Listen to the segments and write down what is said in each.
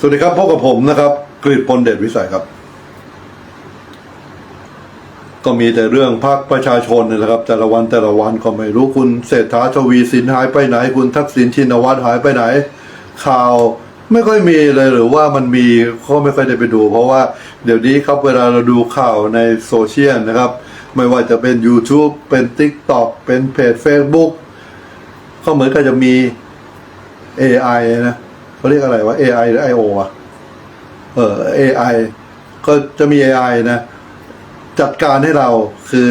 สวัสดีครับพบกับผมนะครับกฤษพลเดชวิสัยครับ ก็มีแต่เรื่องพรรคประชาชนนี่แหละครับ แต่ละวันแต่ละวันก็ไม่รู้คุณเศรษฐาทวีสินหายไปไหน คุณทักษิณชินวัตรหายไปไหน ข่าวไม่ค่อยมีเลยหรือว่ามันมีก็ไม่ค่อยได้ไปดู เพราะว่าเดี๋ยวนี้ครับเวลาเราดูข่าวในโซเชียลนะครับ ไม่ว่าจะเป็น YouTube เป็น TikTok เป็นเพจ Facebook ก็เหมือนกับจะมี AI นะ เขาเรียกอะไรวะ AI หรือ IO อะเออ AI ก็จะมี AI นะ จัดการให้เราคือ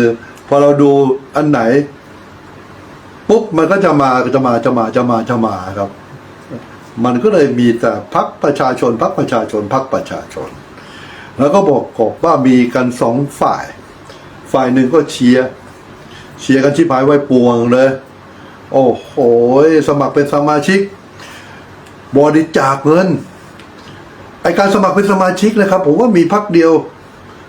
พอเราดูอันไหน ปุ๊บมันก็จะมาจะมาจะมาจะมาจะมาครับ มันก็เลยมีแต่พักประชาชนพักประชาชนพักประชาชน แล้วก็บอกบอกว่ามีกันสองฝ่าย ฝ่ายหนึ่งก็เชียร์เชียร์กันชิบหายไว้ปวงเลย โอ้โห สมัครเป็นสมาชิก บริจาคเงินไอการสมัครเป็นสมาชิกนะครับ ผมว่ามีพักเดียว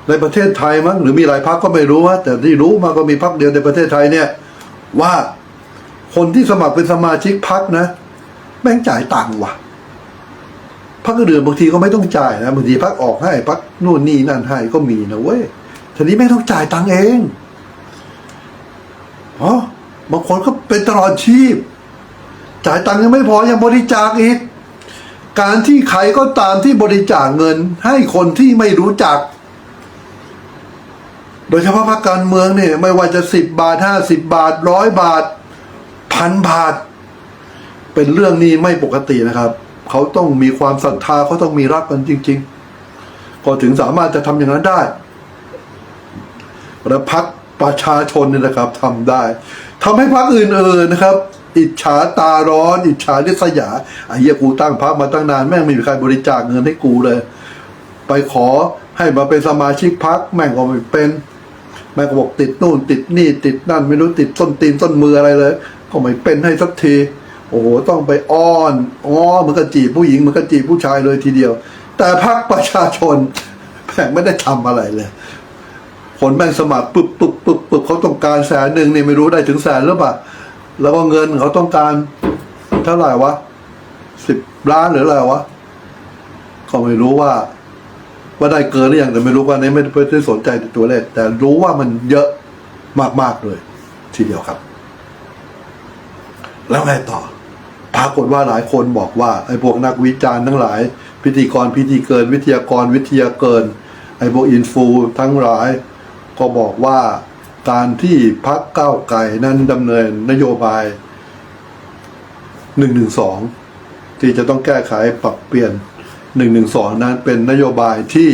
ในประเทศไทยมั้งหรือมีหลายพักก็ไม่รู้ว่าแต่ที่รู้มาก็มีพักเดียวในประเทศไทยเนี่ย ว่าคนที่สมัครเป็นสมาชิกพักนะ แม่งจ่ายตังค์ว่ะพักอื่นบางทีก็ไม่ต้องจ่ายนะบางทีพักออกให้พักนู่นนี่นั่นให้ก็มีนะเว้ยทีนี้ไม่ต้องจ่ายตังค์เองอ๋อบางคนก็เป็นตลอดชีพ จ่ายตังค์ยังไม่พอยังบริจาคอีก การที่ใครก็ตามที่บริจาคเงินให้คนที่ไม่รู้จัก โดยเฉพาะพรรคการเมืองเนี่ยไม่ว่าจะสิบบาทห้าสิบบาทร้อยบาทพันบาท เป็นเรื่องนี้ไม่ปกตินะครับ เขาต้องมีความศรัทธาเขาต้องมีรักกันจริง ๆ ก็ถึงสามารถจะทำอย่างนั้นได้และพักประชาชนเนี่ยนะครับทำได้ทำให้พักอื่นๆนะครับ อิจฉาตาร้อน อิจฉาริษยาไอ้เหี้ยกูตั้งพักมาตั้งนานแม่งไม่มีใครบริจาคเงินให้กูเลย ไปขอให้มาเป็นสมาชิกพักแม่งก็ไม่เป็น แม่งก็บอกติดนู่น ติดนี่ติดนั่นไม่รู้ติดต้นตีนต้นมืออะไรเลย ก็ไม่เป็นให้สักที โอ้โหต้องไปอ้อนอ้อมือนกับจีบผู้หญิงมือนกับจีบผู้ชายเลยทีเดียว แต่พักประชาชนแม่งไม่ได้ทำอะไรเลยคนแม่งสมัครปึ๊บปึ๊บปึ๊บปึ๊บเขาต้องการแสนหนึ่งนี่ไม่รู้ได้ถึงแสนหรือเปล่า แล้วก็เงินเขาต้องการเท่าไหร่วะสิบล้านหรืออะไรวะก็ไม่รู้ว่า ว่าได้เกินหรือยังแต่ไม่รู้ว่านี้ไม่ได้สนใจตัวเลขแต่รู้ว่ามันเยอะมากๆเลย ทีเดียวครับ แล้วไงต่อปรากฏว่าหลายคนบอกว่าไอ้พวกนักวิจารณ์ทั้งหลาย พิธีกรพิธีเกิน วิทยากรวิทยาเกิน ไอ้พวกอินฟูทั้งหลาย ก็บอกว่า การที่พักเก้าวไก่นั้นดำเนินนโยบายหนึ่งหนึ่งสองที่จะต้องแก้ไขปรับเปลี่ยนหนึ่งหนึ่งสองนั้นเป็นนโยบายที่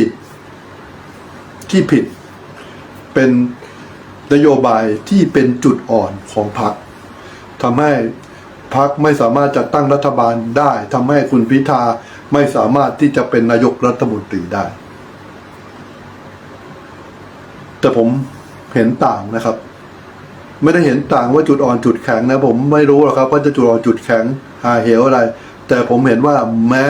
ที่ผิด เป็นนโยบายที่เป็นจุดอ่อนของพรรคทำให้พรรคไม่สามารถจัดตั้งรัฐบาลได้ทำให้คุณพิธาไม่สามารถที่จะเป็นนายกรัฐมนตรีได้ แต่ผม เห็นต่างนะครับ ไม่ได้เห็นต่างว่าจุดอ่อนจุดแข็งนะ ผมไม่รู้หรอกครับว่าจะจุดอ่อนจุดแข็งหาเหวอะไร แต่ผมเห็นว่าแม้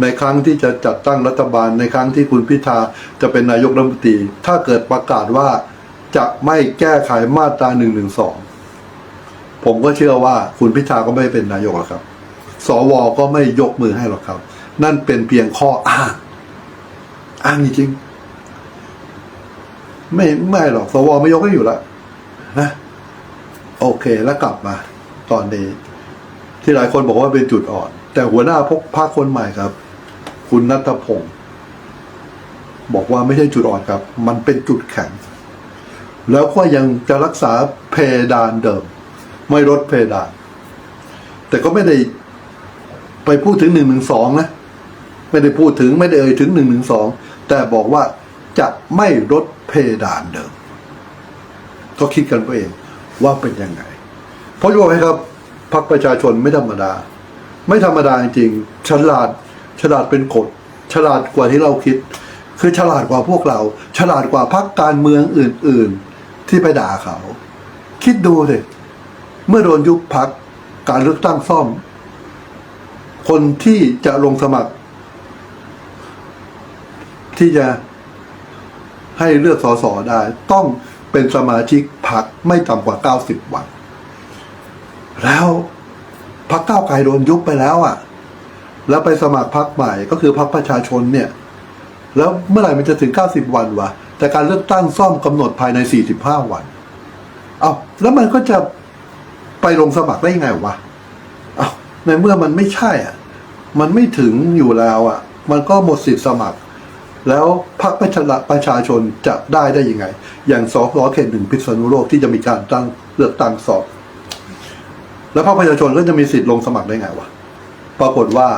ในครั้งที่จะจัดตั้งรัฐบาลในครั้งที่คุณพิธาจะเป็นนายกรัฐมนตรี ถ้าเกิดประกาศว่าจะไม่แก้ไขมาตราหนึ่งหนึ่งสองผมก็เชื่อว่าคุณพิธาก็ไม่เป็นนายกหรอกครับ สวก็ไม่ยกมือให้หรอกครับ นั่นเป็นเพียงข้ออ้าง อ้างจริงๆ ไม่ไม่หรอกสวไม่ยกให้อยู่แล้วนะโอเคแล้วกลับมา ตอนนี้ ที่หลายคนบอกว่าเป็นจุดอ่อน แต่หัวหน้าพกภาคนใหม่ครับ คุณนัทพงศ์บอกว่าไม่ใช่จุดอ่อนครับ มันเป็นจุดแข็ง แล้วก็ยังจะรักษาเพดานเดิม ไม่ลดเพดาน แต่ก็ไม่ได้ไปพูดถึงหนึ่งหนึ่งสองนะ ไม่ได้พูดถึงไม่ได้เอ่ยถึงหนึ่งหนึ่งสองแต่บอกว่า จะไม่ลดเพดานเดิมก็คิดกันไปเองว่าเป็นยังไง เพราะจะบอกให้ครับพรรคประชาชนไม่ธรรมดา ไม่ธรรมดาจริงฉลาดฉลาดเป็นกฎฉลาดกว่าที่เราคิด คือฉลาดกว่าพวกเรา ฉลาดกว่าพรรคการเมืองอื่น ๆ ที่ไปด่าเขา คิดดูเลยเมื่อโดนยุบพักการเลือกตั้งซ่อม คนที่จะลงสมัคร ที่จะ ให้เลือกสสได้ ต้องเป็นสมาชิกพักไม่ต่ำกว่า 90 วัน แล้วพักเก้าวไกลโดนยุบไปแล้วอะ แล้วไปสมัครพรรคใหม่ก็คือพรรคประชาชนเนี่ย แล้วเมื่อไหร่มันจะถึง 90 วันวะแต่การเลือกตั้งซ่อมกำหนดภายใน 45 วัน เอาแล้วมันก็จะไปลงสมัครได้ยังไงวะเอาในเมื่อมันไม่ใช่อะ มันไม่ถึงอยู่แล้วอะ มันก็หมดสิทธิ์สมัคร แล้วพรรคประชาชนจะได้ได้ยังไง อย่างสสเขตหนึ่งพิษณุโลกที่จะมีการตั้งเลือกตั้งสอบ แล้วพรรคประชาชนก็จะมีสิทธิ์ลงสมัครได้ไงวะ ปรากฏว่า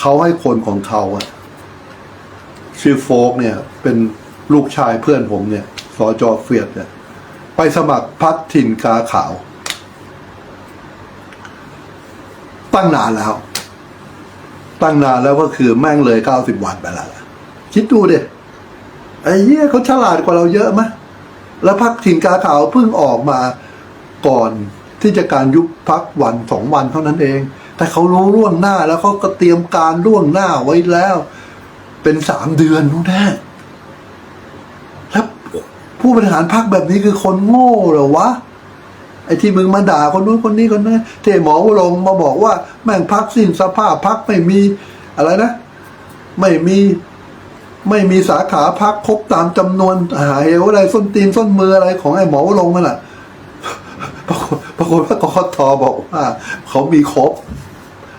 เขาให้คนของเขาอะชื่อโฟกเนี่ย เป็นลูกชายเพื่อนผมเนี่ยสอจอเฟียดเนี่ย ไปสมัครพักถิ่นกาขาว ตั้งนานแล้ว ตั้งนานแล้วก็คือแม่งเลยเก้าสิบวันไปแล้วล่ะ คิดดูเดิไอ้เหี้ยเขาฉลาดกว่าเราเยอะมะแล้วพักถิ่นกาขาวเพิ่งออกมาก่อนที่จะการยุบพักวันสองวันเท่านั้นเอง แต่เขารู้ล่วงหน้าแล้วเขาก็เตรียมการล่วงหน้าไว้แล้ว เป็นสามเดือนนู้นแน่แล้วผู้บริหารพักแบบนี้คือคนโง่เหรอวะไอ้ที่มึงมาด่าคนนู้นคนนี้คนนั้นเทหมอวลงมาบอกว่า แม่งพักสิ้นสภาพพักไม่มีอะไรนะ ไม่มี ไม่มีสาขาพักครบตามจำนวนหาเหวอะไรส้นตีนส้นมืออะไรของไอ้หมอวลงนั่นแหละปรากฏปรากฏว่ากกตบอกว่าเขามีครบ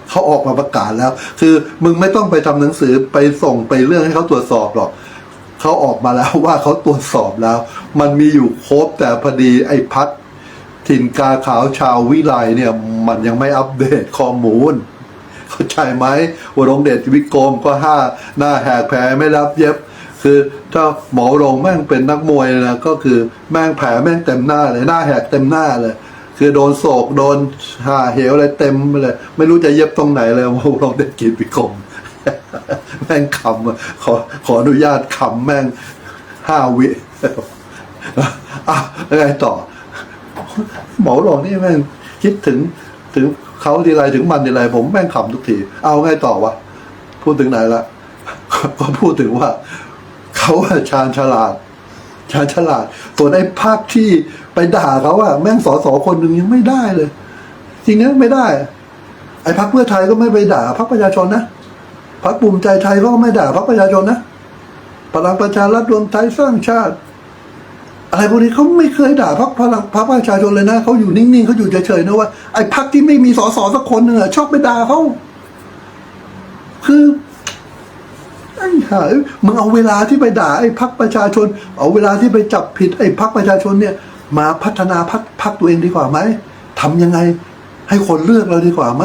เขาออกมาประกาศแล้ว คือมึงไม่ต้องไปทำหนังสือไปส่งไปเรื่องให้เขาตรวจสอบหรอกเขาออกมาแล้วว่าเขาตรวจสอบแล้ว มันมีอยู่ครบแต่พอดีไอ้พัดถิ่นกาขาวชาววิไลเนี่ย มันยังไม่อัปเดตข้อมูล เข้าใจไหมวรงเดชวิกรมก็ห้าหน้าแหกแผลไม่รับเย็บ คือถ้าหมอรงแม่งเป็นนักมวยนะก็คือแม่งแผลแม่งเต็มหน้าเลยหน้าแหกเต็มหน้าเลย คือโดนโศกโดนหาเหวอะไรเต็มเลย ไม่รู้จะเย็บตรงไหนเลยวรงเดชกิจวิกรมแม่งขำขอขออนุญาตขำแม่งห้าวิอะแล้วไงต่อ หมอหลอกนี่แม่งคิดถึง ถึงเขาทีไรถึงมันทีไรผมแม่งขำทุกที เอาไงต่อวะ พูดถึงไหนละ ก็พูดถึงว่า เขาอะชาญฉลาด ชาญฉลาด ส่วนไอ้ภาคที่ไปด่าเขาอะแม่งสอสอคนหนึ่งยังไม่ได้เลย จริงนะไม่ได้ ไอ้พักเพื่อไทยก็ไม่ไปด่าพักประชาชนนะพักภูมิใจไทยก็ไม่ด่าพักประชาชนนะพลังประชารัฐรวมไทยสร้างชาติ อะไรพวกนี้เขาไม่เคยด่าพรรคพลังพรรคประชาชนเลยนะเขาอยู่นิ่งๆเขาอยู่เฉยๆนะว่าไอ้พรรคที่ไม่มีสสสักคนหนึ่งอะชอบไปด่าเขาคือไอ้ห่ายมึงเอาเวลาที่ไปด่าไอ้พรรคประชาชน เอาเวลาที่ไปจับผิดไอ้พรรคประชาชนเนี่ย มาพัฒนาพรรคพรรคตัวเองดีกว่าไหมทำยังไง ให้คนเลือกเราดีกว่าไหม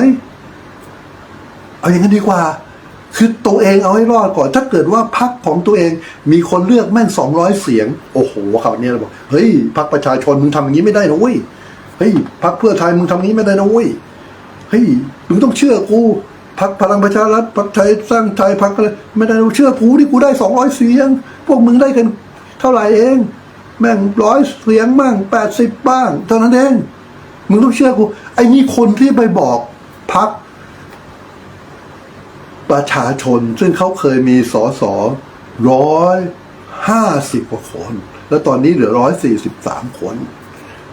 เอาอย่างนั้นดีกว่า คือตัวเองเอาให้รอดก่อน ถ้าเกิดว่าพรรคของตัวเองมีคนเลือกแม่งสองร้อยเสียง โอ้โหคราวนี้เราบอกเฮ้ยพรรคประชาชนมึงทำอย่างนี้ไม่ได้นะเว้ยเฮ้ยพรรคเพื่อไทยมึงทำอย่างนี้ไม่ได้นะเว้ยเฮ้ยมึงต้องเชื่อกูพรรคพลังประชารัฐพรรคไทยสร้างไทยพรรคอะไรไม่ได้เชื่อกูที่กูได้สองร้อยเสียง พวกมึงได้กันเท่าไหร่เอง แม่งร้อยเสียงบ้างแปดสิบบ้างเท่านั้นเองมึงต้องเชื่อกูไอ้นี่คนที่ไปบอกพรรค ประชาชนซึ่งเขาเคยมีสอสอร้อยห้าสิบกว่าคน แล้วตอนนี้เหลือร้อยสี่สิบสามคน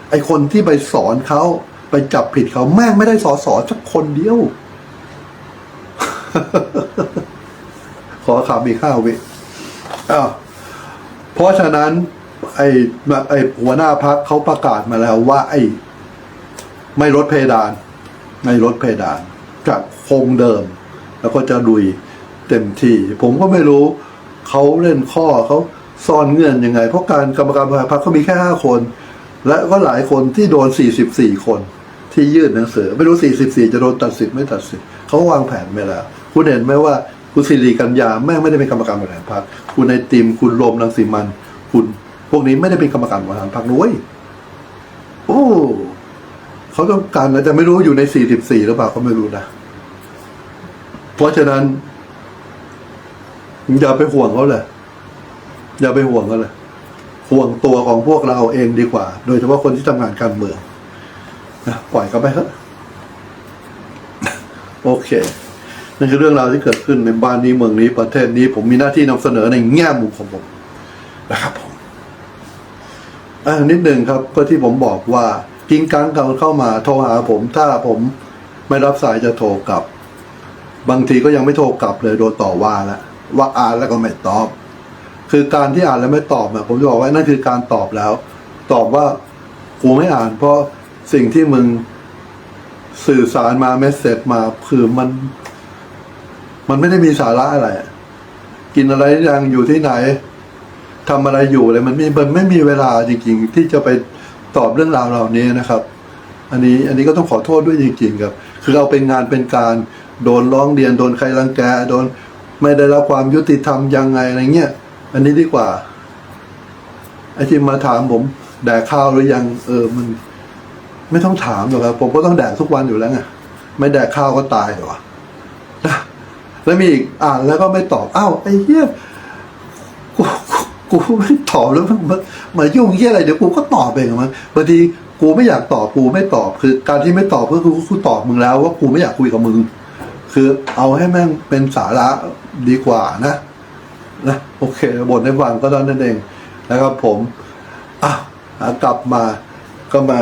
ไอคนที่ไปสอนเขาไปจับผิดเขาแม่งไม่ได้สอสอสักคนเดียว ขอคำอีกห้าวิอ้าวเพราะฉะนั้น ไอ้ไอ้หัวหน้าพักเขาประกาศมาแล้วว่า ไอ้ ไม่ลดเพดาน ไม่ลดเพดานจะคงเดิม แล้วก็จะลุยเต็มที่ ผมก็ไม่รู้เขาเล่นข้อเขาซ่อนเงื่อนยังไง เพราะการกรรมการบริหารพรรคเขามีแค่ห้าคน และก็หลายคนที่โดนสี่สิบสี่คนที่ยื่นหนังสือ ไม่รู้สี่สิบสี่จะโดนตัดสิทธิ์ไม่ตัดสิทธิ์เขาวางแผนไว้แล้ว คุณเห็นไหมว่าคุณสิริกัญญาแม่งไม่ได้เป็นกรรมการบริหารพรรคคุณไอติมคุณโรมรังสีมัน คุณพวกนี้ไม่ได้เป็นกรรมการบริหารพรรคด้วยโอ้เขาต้องการนะแต่ไม่รู้อยู่ใน 44 หรือเปล่าก็ไม่รู้นะ เพราะฉะนั้น อย่าไปห่วงเขาเลย อย่าไปห่วงเขาเลย ห่วงตัวของพวกเราเองดีกว่า โดยเฉพาะคนที่ทำงานการเมืองนะปล่อยเขาไปเถอะโอเคนั่นคือเรื่องราวที่เกิดขึ้นในบ้านนี้เมืองนี้ประเทศนี้ ผมมีหน้าที่นำเสนอในแง่มุมของผมนะครับผมอ่านิดหนึ่งครับก็ที่ผมบอกว่ากิ้งกังเขาเข้ามาโทรหาผมถ้าผมไม่รับสายจะโทรกลับ บางทีก็ยังไม่โทรกลับเลยโดนต่อว่าแล้วว่าอ่านแล้วก็ไม่ตอบ คือการที่อ่านแล้วไม่ตอบอะผมจะบอกว่านั่นคือการตอบแล้ว ตอบว่ากูไม่อ่าน เพราะสิ่งที่มึงสื่อสารมาเมสเซจมาคือมัน มันไม่ได้มีสาระอะไร กินอะไรยังอยู่ที่ไหนทำอะไรอยู่อะไรมันไม่มันไม่มีเวลาจริง ๆ ที่จะไปตอบเรื่องราวเหล่านี้นะครับ อันนี้อันนี้ก็ต้องขอโทษด้วยจริง ๆ ครับ คือเราเป็นงานเป็นการ โดนร้องเรียนโดนใครรังแกโดนไม่ได้รับความยุติธรรมยังไงอะไรเงี้ยอันนี้ดีกว่าไอ้ที่มาถามผม แดกข้าวหรือยัง เออมัน ไม่ต้องถามหรอกครับผมก็ต้องแดกทุกวันอยู่แล้วไงไม่แดกข้าวก็ตายหรอวะแล้วมีอีกอ่านแล้วก็ไม่ตอบอ้าวไอ้เหี้ยกูกูไม่ตอบแล้วมันมายุ่งเหี้ยอะไรเดี๋ยวกูก็ตอบเองมันบางทีกูไม่อยากตอบกูไม่ตอบคือ การที่ไม่ตอบก็คือกูตอบมึงแล้วว่ากูไม่อยากคุยกับมึง คือเอาให้แม่งเป็นสาระดีกว่านะนะโอเคบทในฟังก็เท่านั้นเองนะครับผมอะกลับมาก็มา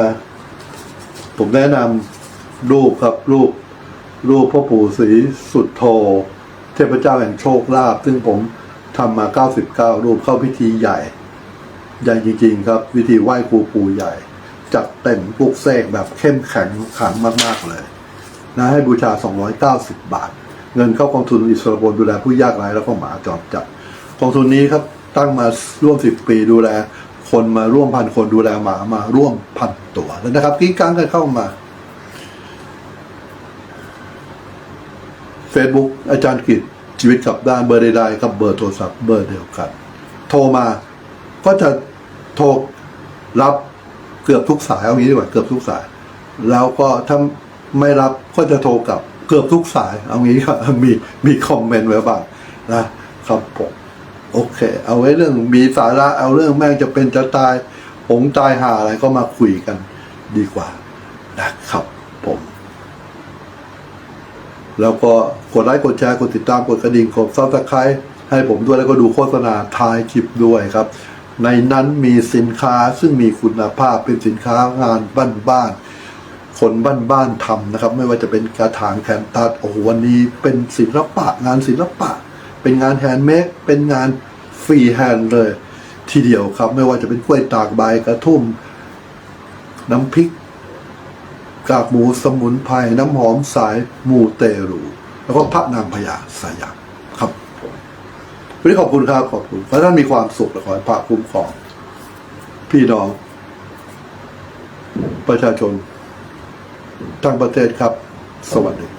ผมแนะนำรูปครับรูป รูปพ่อปู่ศรีสุดโท เทพเจ้าแห่งโชคลาภซึ่งผมทำมา 99 รูปเข้าพิธีใหญ่ ใหญ่จริง ๆ ครับ วิธีไหว้ครูปู่ใหญ่ จัดเต็มปลุกเสกแบบเข้มแข็งขังมาก ๆ เลย นะให้บูชา 290 บาท เงินเข้ากองทุนอิสระบนดูแลผู้ยากไร้แล้วก็หมาจอมจัดกองทุนนี้ครับตั้งมาร่วม 10 ปีดูแล คนมาร่วมพันคนดูแลหมามาร่วมพันตัวแล้วนะครับกิ๊กกังกันเข้ามา Facebook อาจารย์กิจชีวิตกับด้านเบอร์ใดๆกับเบอร์โทรศัพท์เบอร์เดียวกัน โทรมาก็จะโทรรับเกือบทุกสายเอางี้ดีกว่าเกือบทุกสาย แล้วก็ถ้า ไม่รับก็จะโทรกลับเกือบทุกสาย เอางี้ก็มีมีคอมเมนต์ไว้บ้างนะครับผมโอเค เอาไว้เรื่องมีสาระเอาเรื่องแม่งจะเป็นจะตายหงตายหาอะไรก็มาคุยกันดีกว่านะครับผม แล้วก็กดไลค์กดแชร์กดติดตามกดกระดิ่งกดซับสไครต์ให้ผมด้วยแล้วก็ดูโฆษณาท้ายคลิปด้วยครับ ในนั้นมีสินค้าซึ่งมีคุณภาพเป็นสินค้างานบ้านๆ คนบ้านๆทำนะครับ ไม่ว่าจะเป็นกระถางแคนตัสโอ้โหวันนี้เป็นศิลปะงานศิลปะ เป็นงานแฮนด์เมดเป็นงานฟรีแฮนด์เลย ทีเดียวครับ ไม่ว่าจะเป็นกล้วยตากใบกระทุ่ม น้ำพริก กากหมูสมุนไพรน้ำหอมสายมูเตรู แล้วก็พระนางพญาสยามครับวันนี้ขอบคุณครับขอบคุณขอให้ท่านมีความสุขและขอให้พระคุ้มครองพี่น้อง ประชาชน ทั้งประเทศครับ สวัสดี